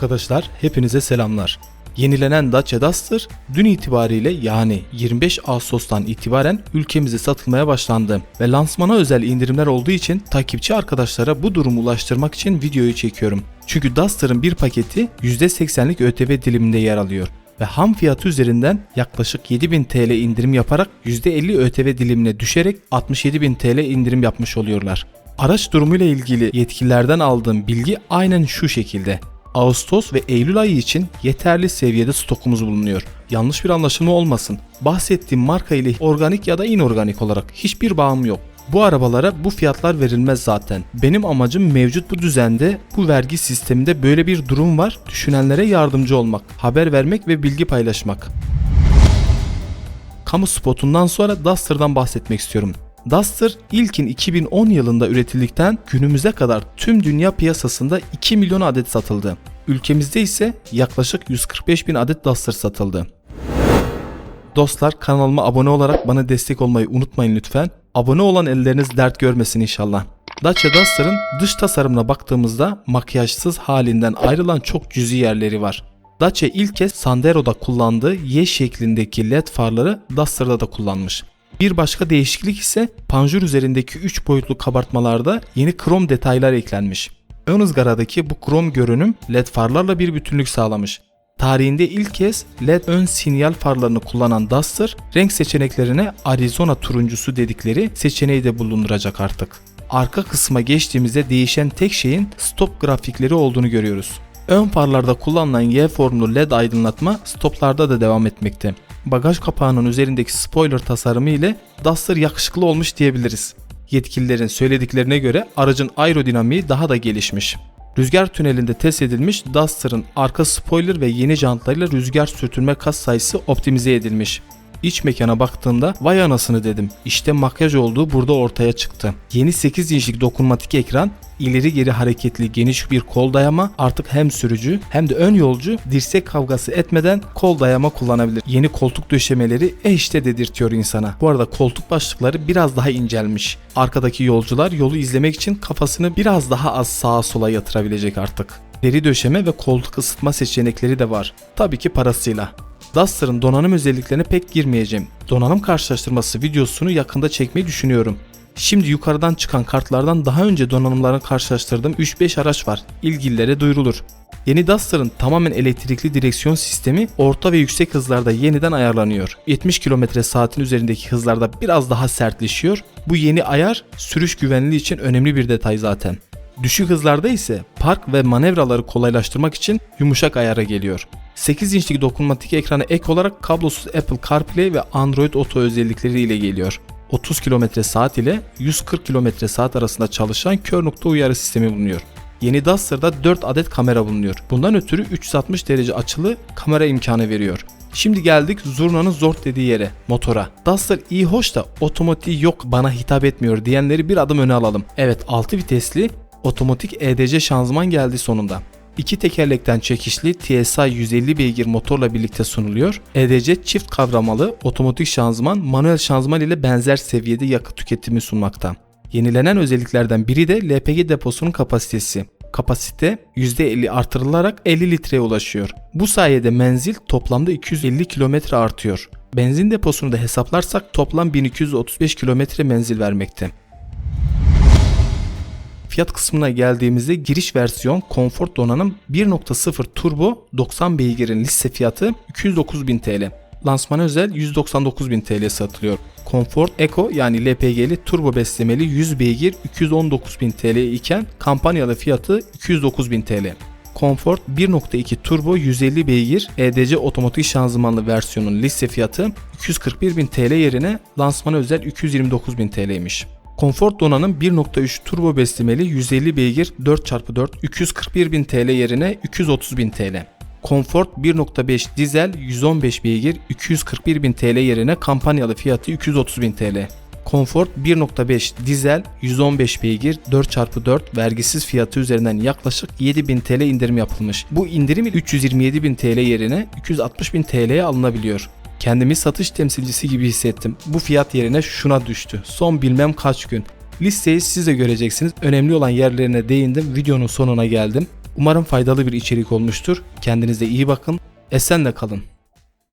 Arkadaşlar hepinize selamlar. Yenilenen Dacia Duster dün itibariyle yani 25 Ağustos'tan itibaren ülkemize satılmaya başlandı ve lansmana özel indirimler olduğu için takipçi arkadaşlara bu durumu ulaştırmak için videoyu çekiyorum. Çünkü Duster'ın bir paketi %80'lik ÖTV diliminde yer alıyor ve ham fiyatı üzerinden yaklaşık 7000 TL indirim yaparak %50 ÖTV dilimine düşerek 67000 TL indirim yapmış oluyorlar. Araç durumuyla ilgili yetkililerden aldığım bilgi aynen şu şekilde. Ağustos ve Eylül ayı için yeterli seviyede stokumuz bulunuyor. Yanlış bir anlaşılma olmasın. Bahsettiğim marka ile organik ya da inorganik olarak hiçbir bağım yok. Bu arabalara bu fiyatlar verilmez zaten. Benim amacım mevcut bu düzende, bu vergi sisteminde böyle bir durum var. Düşünenlere yardımcı olmak, haber vermek ve bilgi paylaşmak. Kamu spotundan sonra Duster'dan bahsetmek istiyorum. Duster ilkin 2010 yılında üretildikten günümüze kadar tüm dünya piyasasında 2 milyon adet satıldı. Ülkemizde ise yaklaşık 145 bin adet Duster satıldı. Dostlar kanalıma abone olarak bana destek olmayı unutmayın lütfen. Abone olan elleriniz dert görmesin inşallah. Dacia Duster'ın dış tasarımına baktığımızda makyajsız halinden ayrılan çok cüzi yerleri var. Dacia ilk kez Sandero'da kullandığı Y şeklindeki led farları Duster'da da kullanmış. Bir başka değişiklik ise panjur üzerindeki 3 boyutlu kabartmalarda yeni krom detaylar eklenmiş. Ön ızgaradaki bu krom görünüm led farlarla bir bütünlük sağlamış. Tarihinde ilk kez LED ön sinyal farlarını kullanan Duster, renk seçeneklerine Arizona turuncusu dedikleri seçeneği de bulunduracak artık. Arka kısma geçtiğimizde değişen tek şeyin stop grafikleri olduğunu görüyoruz. Ön farlarda kullanılan Y formlu LED aydınlatma stoplarda da devam etmekte. Bagaj kapağının üzerindeki spoiler tasarımı ile Duster yakışıklı olmuş diyebiliriz. Yetkililerin söylediklerine göre aracın aerodinamiği daha da gelişmiş. Rüzgar tünelinde test edilmiş Duster'ın arka spoiler ve yeni jantlarıyla rüzgar sürtünme kas sayısı optimize edilmiş. İç mekana baktığımda vay anasını dedim. İşte makyaj olduğu burada ortaya çıktı. Yeni 8 inçlik dokunmatik ekran, ileri geri hareketli geniş bir kol dayama artık hem sürücü hem de ön yolcu dirsek kavgası etmeden kol dayama kullanabilir. Yeni koltuk döşemeleri e işte dedirtiyor insana. Bu arada koltuk başlıkları biraz daha incelmiş. Arkadaki yolcular yolu izlemek için kafasını biraz daha az sağa sola yatırabilecek artık. Deri döşeme ve koltuk ısıtma seçenekleri de var. Tabii ki parasıyla. Duster'ın donanım özelliklerine pek girmeyeceğim. Donanım karşılaştırması videosunu yakında çekmeyi düşünüyorum. Şimdi yukarıdan çıkan kartlardan daha önce donanımlarını karşılaştırdığım 3-5 araç var. İlgililere duyurulur. Yeni Duster'ın tamamen elektrikli direksiyon sistemi orta ve yüksek hızlarda yeniden ayarlanıyor. 70 km saatin üzerindeki hızlarda biraz daha sertleşiyor. Bu yeni ayar sürüş güvenliği için önemli bir detay zaten. Düşük hızlarda ise park ve manevraları kolaylaştırmak için yumuşak ayara geliyor. 8 inçlik dokunmatik ekrana ek olarak kablosuz Apple CarPlay ve Android Auto özellikleri ile geliyor. 30 km saat ile 140 km saat arasında çalışan kör nokta uyarı sistemi bulunuyor. Yeni Duster'da 4 adet kamera bulunuyor. Bundan ötürü 360 derece açılı kamera imkanı veriyor. Şimdi geldik zurnanın zor dediği yere, motora. Duster iyi hoş da otomatik yok bana hitap etmiyor diyenleri bir adım öne alalım. Evet 6 vitesli otomatik EDC şanzıman geldi sonunda. İki tekerlekten çekişli TSI 150 beygir motorla birlikte sunuluyor. EDC çift kavramalı otomatik şanzıman manuel şanzıman ile benzer seviyede yakıt tüketimi sunmakta. Yenilenen özelliklerden biri de LPG deposunun kapasitesi. Kapasite %50 artırılarak 50 litreye ulaşıyor. Bu sayede menzil toplamda 250 km artıyor. Benzin deposunu da hesaplarsak toplam 1235 km menzil vermekte. Fiyat kısmına geldiğimizde giriş versiyon Comfort donanım 1.0 turbo 90 beygirin liste fiyatı 209.000 TL. Lansmana özel 199.000 TL satılıyor. Comfort Eco yani LPG'li turbo beslemeli 100 beygir 219.000 TL iken kampanyalı fiyatı 209.000 TL. Comfort 1.2 turbo 150 beygir EDC otomatik şanzımanlı versiyonun liste fiyatı 241.000 TL yerine lansmana özel 229.000 TL'ymiş. Konfort donanım 1.3 turbo beslemeli 150 beygir 4x4 241.000 TL yerine 230.000 TL. Comfort 1.5 dizel 115 beygir 241.000 TL yerine kampanyalı fiyatı 230.000 TL. Comfort 1.5 dizel 115 beygir 4x4 vergisiz fiyatı üzerinden yaklaşık 7000 TL indirim yapılmış. Bu indirim 327.000 TL yerine 260.000 TL'ye alınabiliyor. Kendimi satış temsilcisi gibi hissettim. Bu fiyat yerine şuna düştü. Son bilmem kaç gün. Listeyi siz de göreceksiniz. Önemli olan yerlerine değindim. Videonun sonuna geldim. Umarım faydalı bir içerik olmuştur. Kendinize iyi bakın. Esenle kalın.